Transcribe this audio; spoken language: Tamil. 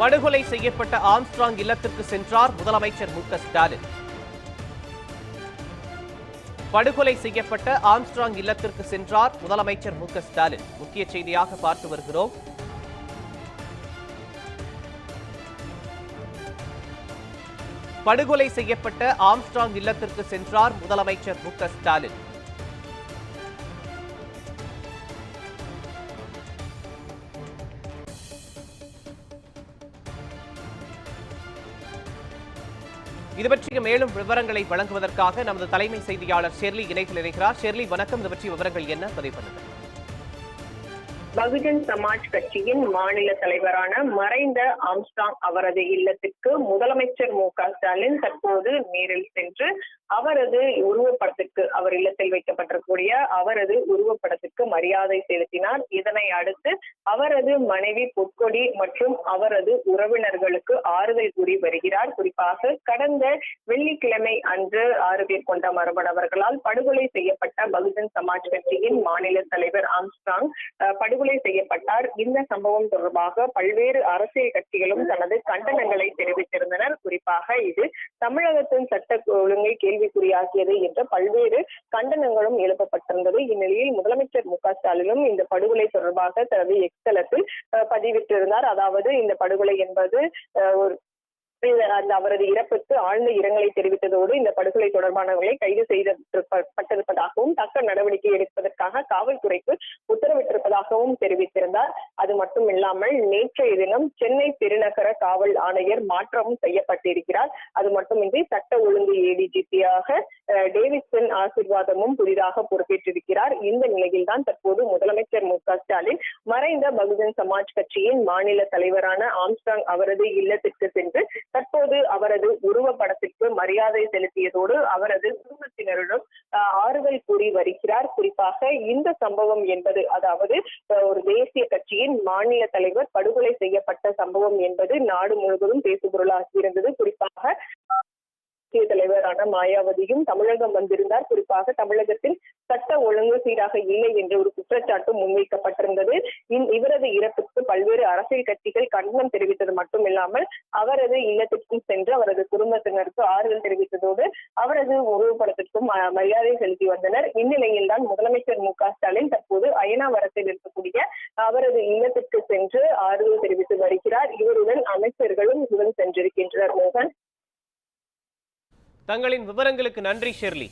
படுகொலை செய்யப்பட்ட ஆம்ஸ்ட்ராங் இல்லத்திற்கு சென்றார் முதலமைச்சர் மு ஸ்டாலின். படுகொலை செய்யப்பட்ட ஆம்ஸ்ட்ராங் இல்லத்திற்கு சென்றார் முதலமைச்சர் மு ஸ்டாலின். முக்கிய செய்தியாக பார்த்து வருகிறோம். படுகொலை செய்யப்பட்ட ஆம்ஸ்ட்ராங் இல்லத்திற்கு சென்றார் முதலமைச்சர் மு ஸ்டாலின். இது பற்றிய மேலும் விவரங்களை வழங்குவதற்காக நமது தலைமை செய்தியாளர் ஷெர்லி இணைப்பில் நினைக்கிறார் ஷெர்லி வணக்கம். இது பற்றிய விவரங்கள் என்ன? பதிவு பகுஜன் சமாஜ் கட்சியின் மாநில தலைவரான மறைந்த ஆம்ஸ்டாங் அவரது இல்லத்திற்கு முதலமைச்சர் மு க ஸ்டாலின் தற்போது நேரில் சென்று அவரது உருவப்படத்திற்கு அவர் இல்லத்தில் வைக்கப்பட்டிருக்கக்கூடிய அவரது உருவப்படத்திற்கு மரியாதை செலுத்தினார். இதனை அடுத்து அவரது மனைவி பொற்கொடி மற்றும் அவரது உறவினர்களுக்கு ஆறுதல் கூறி வருகிறார். குறிப்பாக கடந்த வெள்ளிக்கிழமை அன்று ஆறு பேர் கொண்ட மரபணவர்களால் படுகொலை செய்யப்பட்ட பகுஜன் சமாஜ் கட்சியின் மாநில தலைவர் ஆம்ஸ்டாங் அஹ், படுகொலை செய்யப்பட்டார். இந்த சம்பவம் தொடர்பாக பல்வேறு அரசியல் கட்சிகளும் தனது கண்டனங்களை தெரிவித்திருந்தனர். குறிப்பாக இது தமிழகத்தின் சட்ட ஒழுங்கை கேள்விக்குறியாக்கியது என்ற பல்வேறு கண்டனங்களும் எழுப்பப்பட்டிருந்தது. இந்நிலையில் முதலமைச்சர் மு க ஸ்டாலினும் இந்த படுகொலை தொடர்பாக தனது எக்ஸலத்தில் பதிவிட்டிருந்தார். அதாவது இந்த படுகொலை என்பது ஒரு அந்த அவரது இறப்புக்கு ஆழ்ந்த இரங்கலை தெரிவித்ததோடு இந்த படுகொலை தொடர்பானவர்களை கைது செய்யப்பட்டிருப்பதாகவும் தக்க நடவடிக்கை எடுப்பதற்காக காவல்துறைக்கு உத்தரவிட்டிருப்பதாகவும் தெரிவித்திருந்தார். அது மட்டும் இல்லாமல் நேற்றைய தினம் சென்னை பெருநகர காவல் ஆணையர் மாற்றமும் செய்யப்பட்டிருக்கிறார். அது மட்டுமின்றி சட்ட ஒழுங்கு ஏடிஜிபியாக டேவிட்சன் ஆசிர்வாதமும் புதிதாக பொறுப்பேற்றிருக்கிறார். இந்த நிலையில்தான் தற்போது முதலமைச்சர் மு க ஸ்டாலின் மறைந்த பகுஜன் சமாஜ் கட்சியின் மாநில தலைவரான ஆம்ஸ்டாங் அவரது இல்லத்திற்கு சென்று தற்போது அவரது உருவப்படத்திற்கு மரியாதை செலுத்தியதோடு அவரது குடும்பத்தினருடன் ஆறுதல் கூறி வருகிறார். குறிப்பாக இந்த சம்பவம் என்பது அதாவது ஒரு தேசிய கட்சியின் மாநில தலைவர் படுகொலை செய்யப்பட்ட சம்பவம் என்பது நாடு முழுவதும் பேசுபொருளாகி இருந்தது. குறிப்பாக முக்கிய தலைவரான மாயாவதியும் தமிழகம் வந்திருந்தார். குறிப்பாக தமிழகத்தில் சட்ட ஒழுங்கு சீராக இல்லை என்ற ஒரு குற்றச்சாட்டு முன்வைக்கப்பட்டிருந்தது. இவரது இறப்புக்கு பல்வேறு அரசியல் கட்சிகள் கண்டனம் தெரிவித்தது மட்டுமில்லாமல் அவரது இல்லத்திற்கும் சென்று அவரது குடும்பத்தினருக்கு ஆறுதல் தெரிவித்ததோடு அவரது உருவப்படத்திற்கும் மரியாதை செலுத்தி வந்தனர். இந்நிலையில் தான் முதலமைச்சர் மு க ஸ்டாலின் தற்போது அயனாவரத்தில் இருக்கக்கூடிய அவரது இல்லத்திற்கு சென்று ஆறுதல் தெரிவித்து வருகிறார். இவருடன் அமைச்சர்களும் இவன் சென்றிருக்கின்றனர் மோகன். தங்களின் விவரங்களுக்கு நன்றி ஷெர்லி.